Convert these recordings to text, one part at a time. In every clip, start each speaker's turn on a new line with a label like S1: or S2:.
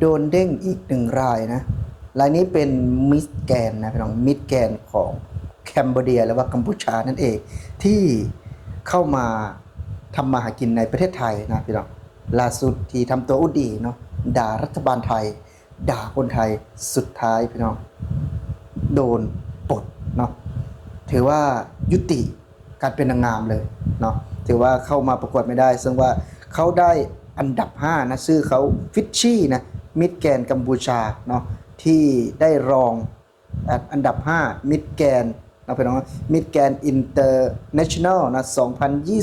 S1: โดนเด้งอีกหนึ่งรายนะรายนี้เป็นมิสแกนนะพี่น้องมิสแกนของแคนเบร์เดียหรือว่ากัมพูชานั่นเองที่เข้ามาทำมาหากินในประเทศไทยนะพี่น้องล่าสุดที่ทำตัวอุดดีเนาะด่ารัฐบาลไทย ด่าคนไทยสุดท้ายพี่น้องโดนปลดเนาะถือว่ายุติการเป็นนางงามเลยเนาะถือว่าเข้ามาประกวดไม่ได้ ซึ่งว่าเขาได้อันดับ 5 นะ ชื่อเขาฟิชชี่นะ มิดแกนกัมพูชาเนาะที่ได้รองอันดับ 5 มิดแกนนะพี่น้องมิดแกนอินเตอร์เนชั่นแนลนะ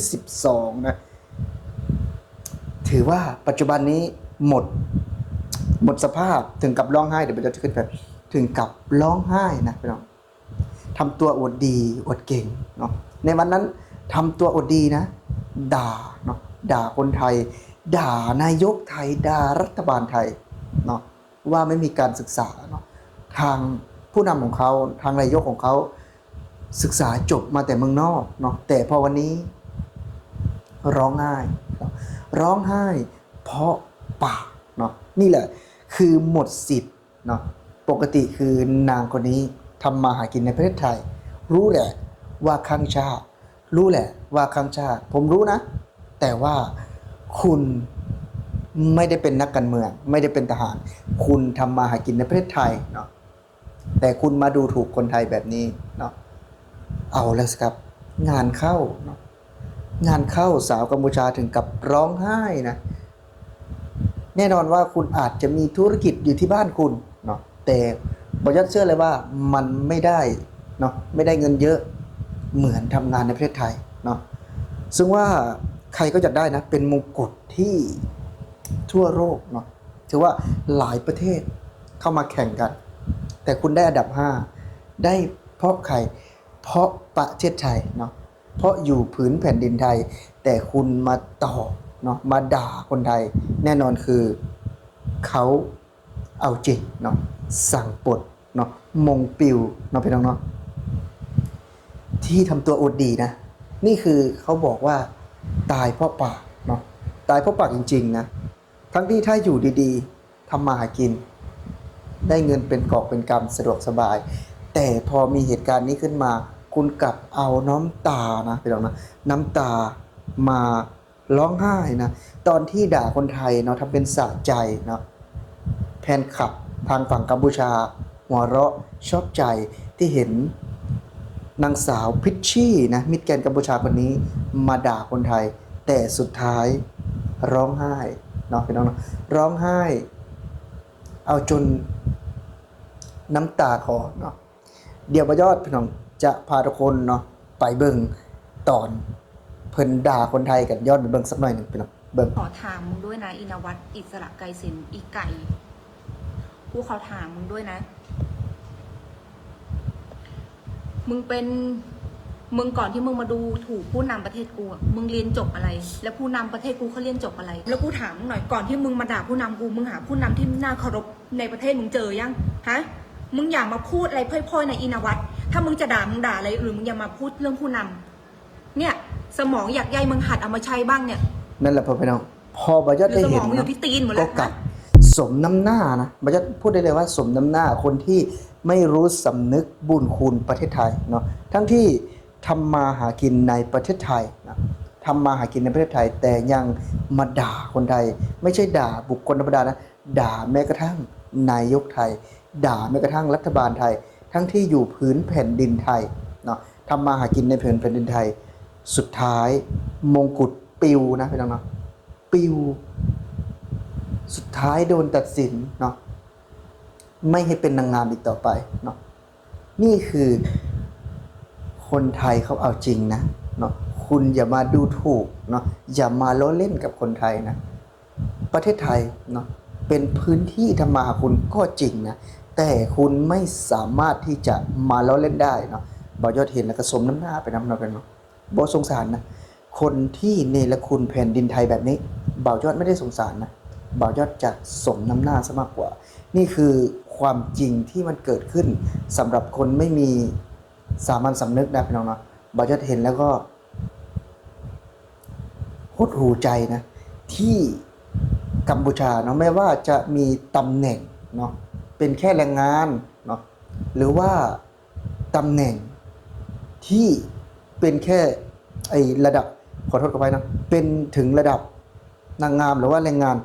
S1: 2022 นะ ถือว่าปัจจุบันนี้หมด หมดสภาพถึงกับร้องไห้ เดี๋ยวเราจะขึ้นไปถึงกับร้องไห้นะพี่น้องทำตัวอวดดีอวดเก่งเนาะในวันนั้นทำตัวอวดดีนะ ด่าเนาะด่าคนไทย ด่านายกไทย ด่ารัฐบาลไทย เนาะว่าไม่มีการศึกษาเนาะทางผู้นำของเขาทางนายกของเขาศึกษาจบมาแต่เมืองนอกเนาะแต่พอวันนี้ ร้องไห้ร้องไห้ เพราะปากเนาะนี่แหละคือหมดสิทธิ์เนาะปกติคือนางคนนี้ทำมาหากินในประเทศไทย รู้แหละว่าข้างชาติ รู้แหละว่าข้างชาติ ผมรู้นะ แต่ว่าคุณ ไม่ได้เป็นนักการเมือง ไม่ได้เป็นทหาร คุณทำมาหากินในประเทศไทยเนาะแต่คุณมาดูถูกคนไทยแบบนี้เนาะเอาแล้วสครับ งานเข้าเนาะงานเข้าสาวกัมพูชาถึงกับร้องไห้นะแน่นอนว่าคุณอาจจะมีธุรกิจอยู่ที่บ้านคุณเนาะแต่บอยอดเชื่อเลยว่ามันไม่ได้เนาะไม่ได้เงินเยอะเหมือนทำงานในประเทศไทยเนาะซึ่งว่าใครก็อยากได้นะเป็นมงกุฎที่ ทั่วโลกเนาะถือว่าหลายประเทศเข้ามาแข่งกัน แต่คุณได้อันดับ 5 ได้เพราะใครเพราะประเทศไทยเนาะเพราะอยู่ผืนแผ่นดินไทย แต่คุณมาต่อเนาะมาด่าคนไทย แน่นอนคือเขาเอาจริงเนาะสั่งปลดเนาะมงปิวเนาะพี่น้องเนาะที่ทำตัวอดดีนะ นี่คือเขาบอกว่าตายเพราะปากเนาะตายเพราะปากจริง ๆ นะ ทั้งที่ถ้าอยู่ดีๆทำมาหากิน ได้เงินเป็นกอบเป็นกำสะดวกสบาย แต่พอมีเหตุการณ์นี้ขึ้นมา คุณกลับเอาน้ำตานะพี่น้องนะน้ำตามาร้องไห้นะตอนที่ด่าคนไทยเนาะทำเป็นสะใจเนาะแฟนคลับทางฝั่งกัมพูชา หัวเราะชอบใจที่เห็นนางสาวพิชชี่นะมิตรแกนกัมพูชาคนนี้มาด่าคนไทย แต่สุดท้ายร้องไห้ เนาะพี่น้องเนาะร้องไห้ เอาจนน้ำตาคอเนาะเดี๋ยวประยอดพี่น้องจะพาทุกคนเนาะไปเบิ่งตอนเพิ่นด่าคนไทยกันยอดไปเบิ่งสักหน่อยหนึ่งพี่น้องเบิ่ง
S2: ขอถามมึงด้วยนะอินวัตอิสระไกรสินอีไก่กูขอถามมึงด้วยนะ มึงเป็น มึงก่อนที่มึงมาดูถูกผู้นำประเทศกูอะมึงเรียนจบอะไร แล้วผู้นำประเทศกูเขาเรียนจบอะไร แล้วกูถามมึงหน่อยก่อนที่มึงมาด่าผู้นำกูมึงหาผู้นำที่น่าเคารพในประเทศมึงเจอยังฮะมึงอย่ามาพูดอะไรพร่อยๆในอินวัตถ้ามึงจะด่ามึงด่าอะไรหรือมึงอย่ามาพูดเรื่องผู้นำเนี่ยสมองอยากใยมึงหัดเอามาใช้บ้างเนี่ย
S1: นั่นแหละพอพี่น้องพอบอยอดได้เห็น
S2: หรือสมองมันอยู่
S1: เนาะ
S2: ที่ตีนหมดแล้ว
S1: ก็กลับสมน้ำหน้านะบอยอดพูดได้เลยว่า สมน้ำหน้าคนที่ไม่รู้สำนึกบุญคุณประเทศไทยเนาะทั้งที่ ทำมาหากินในประเทศไทยนะทำมาหากินในประเทศไทย แต่ยังมาด่าคนไทย ไม่ใช่ด่าบุคคลธรรมดานะด่าแม้กระทั่งนายกไทย ด่าแม้กระทั่งรัฐบาลไทย ทั้งที่อยู่พื้นแผ่นดินไทยเนาะทำมาหากินในแผ่นแผ่นดินไทย สุดท้ายมงกุฎปิวนะพี่น้องเนาะปิว สุดท้ายโดนตัดสินเนาะไม่ให้เป็นนางงามอีกต่อไปเนาะนี่คือ คนไทยเขาเอาจริงนะเนาะคุณอย่ามาดูถูกเนาะอย่ามาล้อเล่นกับคนไทยนะ ประเทศไทยเนาะเป็นพื้นที่ทำมาคุณก็จริงนะแต่คุณไม่สามารถที่จะมาล้อเล่นได้เนาะบอยอดเห็นแล้วก็สมน้ำหน้าไปน้ำหนักกันเนาะบอสงสารนะคนที่เนรคุณแผ่นดินไทยแบบนี้บ่าวยอดไม่ได้สงสารนะบ่าวยอดจะสมน้ำหน้าซะมากกว่า นี่คือความจริงที่มันเกิดขึ้นสำหรับคนไม่มี สามัญสำนึกนะพี่น้องเนาะบาวยอดเห็นแล้วก็หดหูใจนะ ที่กัมพูชาเนาะไม่ว่าจะมีตำแหน่งเนาะเป็นแค่แรงงานเนาะหรือว่าตำแหน่งที่เป็นแค่ไอระดับขอโทษกับไปนะเป็นถึงระดับนางงามหรือว่าแรงงาน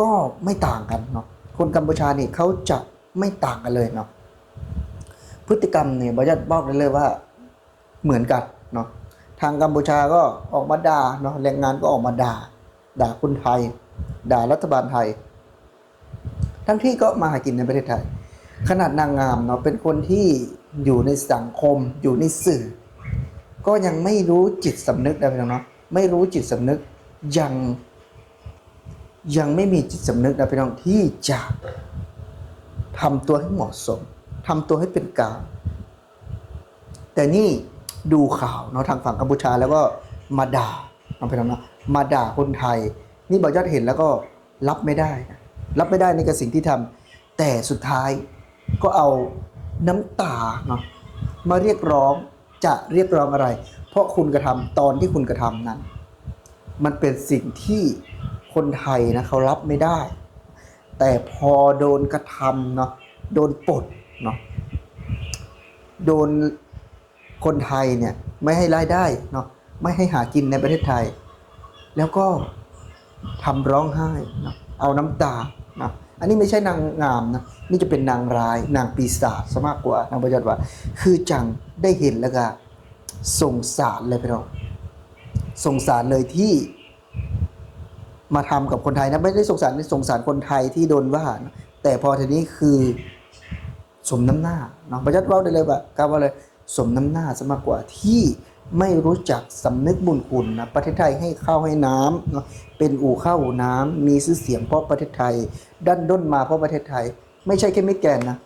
S1: ก็ไม่ต่างกันเนาะคนกัมพูชานี่เขาจะไม่ต่างกันเลยเนาะ พฤติกรรมเนี่ยบอยจะบอกได้เลยว่าเหมือนกันเนาะทางกัมพูชาก็ออกมาด่าเนาะแรงงานก็ออกมาด่า ด่าคนไทย ด่ารัฐบาลไทย ทั้งที่ก็มาหากินในประเทศไทย ขนาดนางงามเนาะเป็นคนที่อยู่ในสังคมอยู่ในสื่อ ก็ยังไม่รู้จิตสำนึกนะพี่น้องเนาะไม่รู้จิตสำนึกยังยังไม่มีจิตสำนึกนะพี่น้องที่จะทำตัวให้เหมาะสม ทำตัวให้เป็นกลางแต่นี่ดูข่าวเนาะทางฝั่งกัมพูชาแล้วก็มาด่าเอาไปทำนาะมาด่าคนไทย นี่บอยอดเห็นแล้วก็รับไม่ได้ รับไม่ได้ในกับสิ่งที่ทำแต่สุดท้ายก็เอาน้ำตาเนาะมาเรียกร้องจะเรียกร้องอะไร เพราะคุณกระทำตอนที่คุณกระทำนั้น มันเป็นสิ่งที่คนไทยนะเขารับไม่ได้ แต่พอโดนกระทำเนาะโดนปลด เนาะโดนคนไทยเนี่ยไม่ให้รายได้เนาะไม่ให้หากินในประเทศไทย แล้วก็ทำร้องไห้เนาะเอาน้ำตาเนาะอันนี้ไม่ใช่นางงามนะนี่จะเป็นนางร้ายนางปีศาจซะมากกว่านางประจัดว่า คือจังได้เห็นแล้วก็สงสารเลยพี่น้องสงสารเลยที่มาทำกับคนไทยนะไม่ได้สงสารสงสารคนไทยที่โดนว่านะแต่พอทีนี้คือ สมน้ำหน้าเนาะประยัดเว่าได้เลยว่ากล่าวว่าเลยสมน้ำหน้าซะมากกว่าที่ไม่รู้จักสำนึกบุญคุณนะประเทศไทยให้ข้าวให้น้ำเนาะเป็นอู่ข้าวอู่น้ำมีชื่อเสียงเพราะประเทศไทย ดันด้นมาเพราะประเทศไทย ไม่ใช่แค่มิตรแกนนะ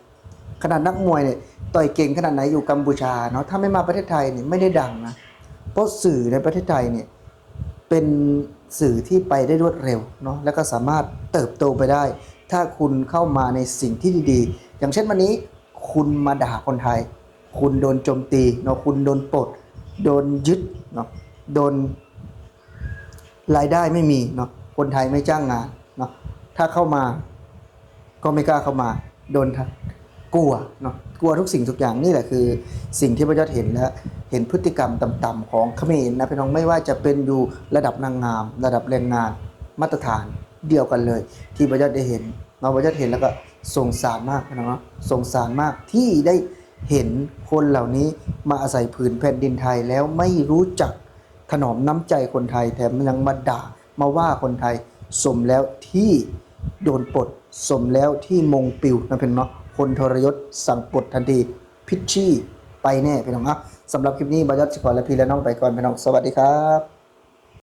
S1: ขนาดนักมวยเนี่ยต่อยเก่งขนาดไหนอยู่กัมพูชาเนาะถ้าไม่มาประเทศไทยเนี่ยไม่ได้ดังนะเพราะสื่อในประเทศไทยเนี่ยเป็นสื่อที่ไปได้รวดเร็วเนาะแล้วก็สามารถเติบโตไปได้ ถ้าคุณเข้ามาในสิ่งที่ดีๆ อย่างเช่นวันนี้คุณมาด่าคนไทย คุณโดนโจมตีเนาะคุณโดนปลดโดนยึดเนาะโดนรายได้ไม่มีเนาะคนไทยไม่จ้างงานเนาะถ้าเข้ามาก็ไม่กล้าเข้ามา โดนทกลัวเนาะกลัวทุกสิ่งทุกอย่างนี่แหละคือ สิ่งที่พระเจ้าเห็นและเห็นพฤติกรรมต่ำๆของเขมรนะพี่น้องไม่ว่าจะเป็นอยู่ระดับนางงาม ระดับแรงงานมาตรฐาน เดียวกันเลย ที่พระเจ้าได้เห็นเราพระเจ้าเห็นแล้วก็สงสารมากน้องเนาะสงสารมากที่ได้เห็นคนเหล่านี้มาอาศัยผืนแผ่นดินไทยแล้วไม่รู้จักถนอมน้ำใจคนไทยแถมยังมาด่ามาว่าคนไทยสมแล้วที่โดนปลดสมแล้วที่มงปิวนะเป็นเนาะคนทรยศสั่งปลดทันทีพิชชี่ไปแน่พี่น้องอะสำหรับคลิปนี้บายอดสิขอและพี่และน้องไปก่อนพี่น้องสวัสดีครับ